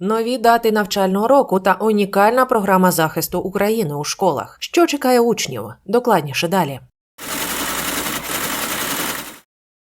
Нові дати навчального року та унікальна програма захисту України у школах. Що чекає учнів? Докладніше далі.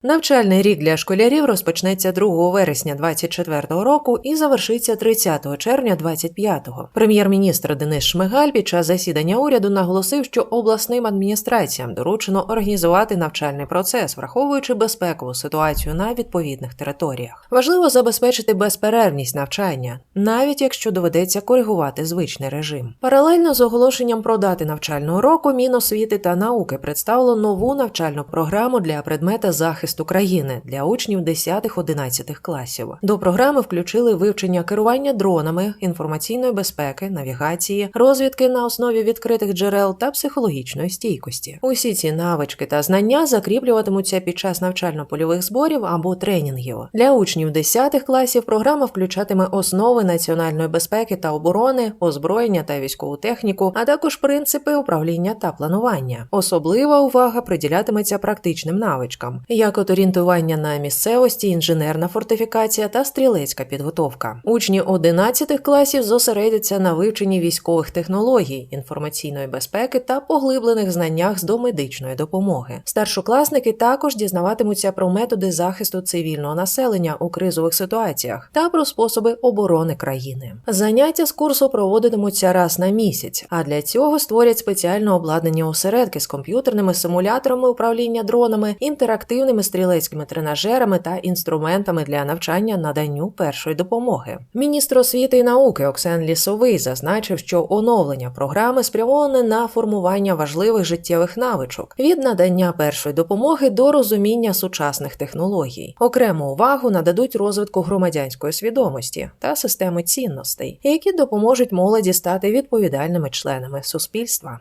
Навчальний рік для школярів розпочнеться 2 вересня 2024 року і завершиться 30 червня 2025. Прем'єр-міністр Денис Шмигаль під час засідання уряду наголосив, що обласним адміністраціям доручено організувати навчальний процес, враховуючи безпекову ситуацію на відповідних територіях. Важливо забезпечити безперервність навчання, навіть якщо доведеться коригувати звичний режим. Паралельно з оголошенням про дати навчального року Міносвіти та науки представило нову навчальну програму для предмета захисту країни для учнів 10-11 класів. До програми включили вивчення керування дронами, інформаційної безпеки, навігації, розвідки на основі відкритих джерел та психологічної стійкості. Усі ці навички та знання закріплюватимуться під час навчально-польових зборів або тренінгів. Для учнів 10 класів програма включатиме основи національної безпеки та оборони, озброєння та військову техніку, а також принципи управління та планування. Особлива увага приділятиметься практичним навичкам, як от орієнтування на місцевості, інженерна фортифікація та стрілецька підготовка. Учні 11 класів зосередяться на вивченні військових технологій, інформаційної безпеки та поглиблених знаннях з домедичної допомоги. Старшокласники також дізнаватимуться про методи захисту цивільного населення у кризових ситуаціях та про способи оборони країни. Заняття з курсу проводитимуться раз на місяць, а для цього створять спеціально обладнані осередки з комп'ютерними симуляторами управління дронами, інтерактивними стрілецькими тренажерами та інструментами для навчання наданню першої допомоги. Міністр освіти і науки Оксен Лісовий зазначив, що оновлення програми спрямоване на формування важливих життєвих навичок від надання першої допомоги до розуміння сучасних технологій. Окрему увагу нададуть розвитку громадянської свідомості та системи цінностей, які допоможуть молоді стати відповідальними членами суспільства.